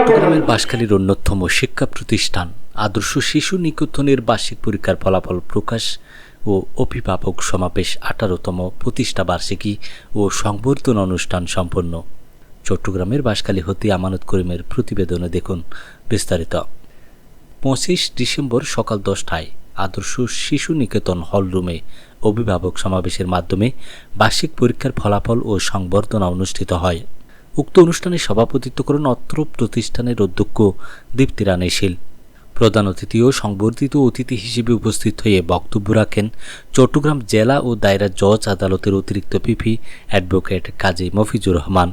চট্টগ্রামের বাঁশখালীর অন্যতম শিক্ষা প্রতিষ্ঠান আদর্শ শিশু নিকেতনের বার্ষিক পরীক্ষার ফলাফল প্রকাশ ও অভিভাবক সমাবেশ আঠারোতম প্রতিষ্ঠা বার্ষিকী ও সংবর্ধনা অনুষ্ঠান সম্পন্ন। চট্টগ্রামের বাঁশখালী হতে আমানত করিমের প্রতিবেদনে দেখুন বিস্তারিত। পঁচিশ ডিসেম্বর সকাল দশটায় আদর্শ শিশু নিকেতন হলরুমে অভিভাবক সমাবেশের মাধ্যমে বার্ষিক পরীক্ষার ফলাফল ও সংবর্ধনা অনুষ্ঠিত হয়। উক্ত অনুষ্ঠানে সভাপতিত্ব করেন অত্র প্রতিষ্ঠানের অধ্যক্ষ দীপ্তি রানী শীল। প্রধান অতিথি ও সংবর্ধিত অতিথি হিসেবে উপস্থিত হয়ে বক্তব্য রাখেন চট্টগ্রাম জেলা ও দায়রা জজ আদালতের অতিরিক্ত পিপি অ্যাডভোকেট কাজী মফিজুর রহমান।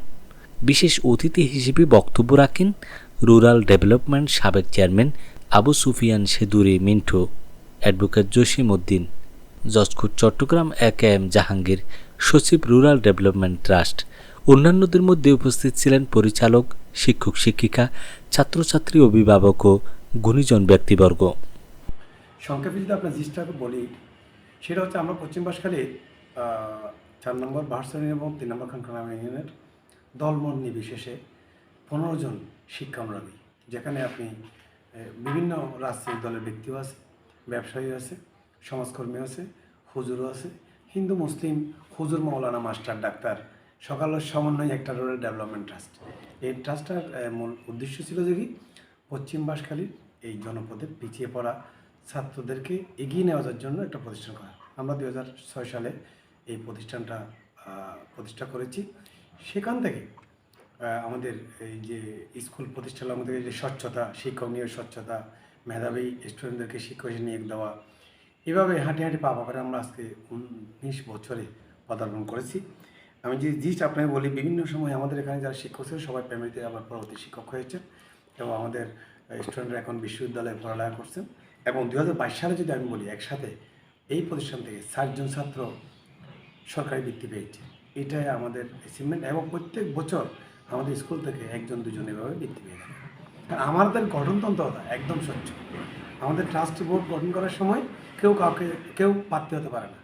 বিশেষ অতিথি হিসেবে বক্তব্য রাখেন রুরাল ডেভেলপমেন্ট সাবেক chairman Abu Sufian সেদুরি Mintu, advocate Jasim Uddin, judge court Chittagong A K M Jahangir, সচিব রুরাল ডেভেলপমেন্ট ট্রাস্ট অন্যান্যদের মধ্যে উপস্থিত ছিলেন পরিচালক, শিক্ষক, শিক্ষিকা, ছাত্রছাত্রী, অভিভাবক ও গুণীজন ব্যক্তিবর্গ। সংক্ষেপে যদি আপনার জিনিসটাকে বলি, সেটা হচ্ছে আমরা পশ্চিম বাসখালীর চার নম্বর ভার্সনী এবং তিন নম্বর খানখানা ইউনিয়নের দলমত নির্বিশেষে পনেরো জন শিক্ষানুরাগী, যেখানে আপনি বিভিন্ন রাজনৈতিক দলের ব্যক্তিও আছে ব্যবসায়ী আছে সমাজকর্মী আছে, হুজুরও আছে, হিন্দু, মুসলিম, হুজুর মৌলানা মাস্টার ডাক্তার সকালের সমন্বয়ে একটা রুরাল ডেভেলপমেন্ট ট্রাস্ট এই ট্রাস্টটার মূল উদ্দেশ্য ছিল যে কি? পশ্চিম বাসখালীর এই জনপদে পিছিয়ে পড়া ছাত্রদেরকে এগিয়ে নেওয়ার জন্য একটা প্রতিষ্ঠান করা। আমরা দু সালে এই প্রতিষ্ঠানটা প্রতিষ্ঠা করেছি। সেখান থেকে আমাদের এই যে স্কুল প্রতিষ্ঠান আমাদের যে স্বচ্ছতা শিক্ষক নিয়ে স্বচ্ছতা, মেধাবী স্টুডেন্টদেরকে শিক্ষক নিয়োগ দেওয়া, এভাবে হাঁটি হাঁটি পা করে আমরা আজকে উনিশ বছরে পদার্পণ করেছি। আমি যে জিনিস আপনাকে বলি, বিভিন্ন সময় আমাদের এখানে যারা শিক্ষক ছিল সবাই প্রাইমারিতে আবার পরবর্তী শিক্ষক হয়েছেন এবং আমাদের স্টুডেন্টরা এখন বিশ্ববিদ্যালয়ে পড়ালেখা করছেন এবং দু হাজার বাইশ সালে যদি আমি বলি, একসাথে এই প্রতিষ্ঠান থেকে ষাটজন ছাত্র সরকারি বৃত্তি পেয়েছে। এটাই আমাদের অ্যাচিভমেন্ট এবং প্রত্যেক বছর আমাদের স্কুল থেকে একজন, দুজন এভাবে বৃত্তি পেয়ে থাকে। আমাদের গঠনতন্ত্রতা একদম স্বচ্ছ। আমাদের ট্রাস্ট বোর্ড গঠন করার সময় কেউ কাউকে, কেউ প্রার্থী হতে পারে না।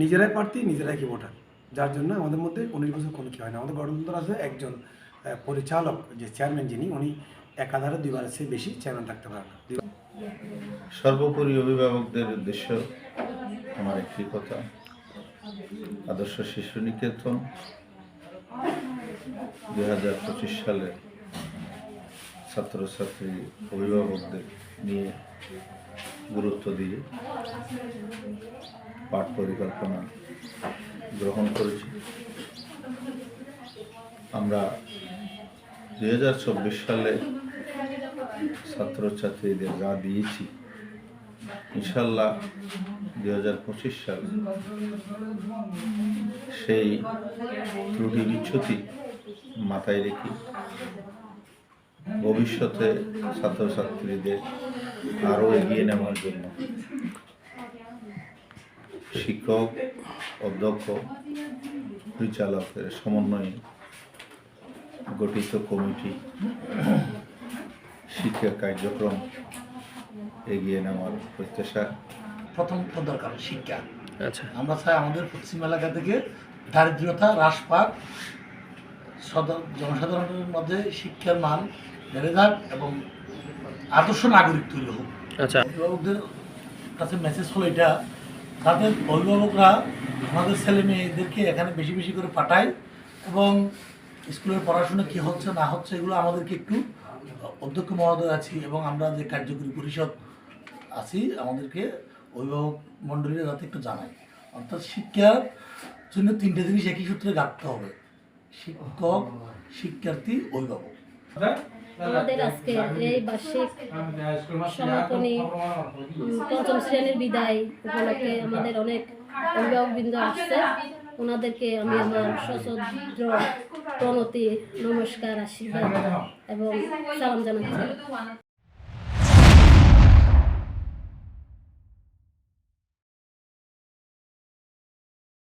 নিজেরাই প্রার্থী, নিজেরাই কি ভোটার? যার জন্য আমাদের মধ্যে উনিশ বছর কোনো কি হয় না। আমাদের গণতন্ত্র আছে একজন পরিচালক, যে চেয়ারম্যান যিনি, উনি একাধারে দুইবারের চেয়ে বেশি চেয়ারম্যান থাকতে পারেন সর্বোপরি অভিভাবকদের উদ্দেশ্য আমার একটি কথা। আদর্শ শিশু নিকেতন দুই হাজার পঁচিশ সালে ছাত্রছাত্রী অভিভাবকদের নিয়ে গুরুত্ব দিয়ে পাঠ পরিকল্পনা গ্রহণ করেছি। আমরা দুই হাজার চব্বিশ সালে ছাত্রছাত্রীদের যা দিয়েছি। ইনশাল্লাহ দুই হাজার পঁচিশ সালে সেই ত্রুটি বিচ্ছুতি মাথায় রেখে ভবিষ্যতে ছাত্রছাত্রীদের আরও এগিয়ে নেওয়ার জন্য শিক্ষক অধ্যক্ষ পরিচালকের সমন্বয়ে গঠিত কমিটি শিক্ষা কার্যক্রম এগিয়ে নেওয়ার প্রত্যাশা। প্রথম দরকার শিক্ষা। আচ্ছা। আমরা চাই আমাদের পশ্চিম এলাকা থেকে দারিদ্রতা হ্রাস পাক। জনসাধারণের মধ্যে শিক্ষার মান বেড়ে যাক এবং আদর্শ নাগরিক তৈরি হোক। আচ্ছা। অভিভাবকদের কাছে মেসেজ হলো এটা তাদের অভিভাবকরা আমাদের ছেলে মেয়েদেরকে এখানে বেশি বেশি করে পাঠায় এবং স্কুলের পড়াশোনা কি হচ্ছে, না হচ্ছে এগুলো আমাদেরকে একটু অধ্যক্ষ মহোদয় আছি এবং আমরা যে কার্যকরী পরিষদ আছি, আমাদেরকে অভিভাবক মণ্ডলীরা যাতে একটু জানায়। অর্থাৎ শিক্ষার জন্য তিনটে জিনিস একই সূত্রে গাঁথতে হবে। শিক্ষক, শিক্ষার্থী, অভিভাবক। আমাদের আজকে এই বার্ষিক সমাপনী পঞ্চম শ্রেণির বিদায় উপলক্ষে আমাদের অনেক অভিভাবকবৃন্দ আসছে। ওনাদেরকে আমি আমার সশ্রদ্ধ প্রণতি নমস্কার আশীর্বাদ এবং সালাম জানাচ্ছি।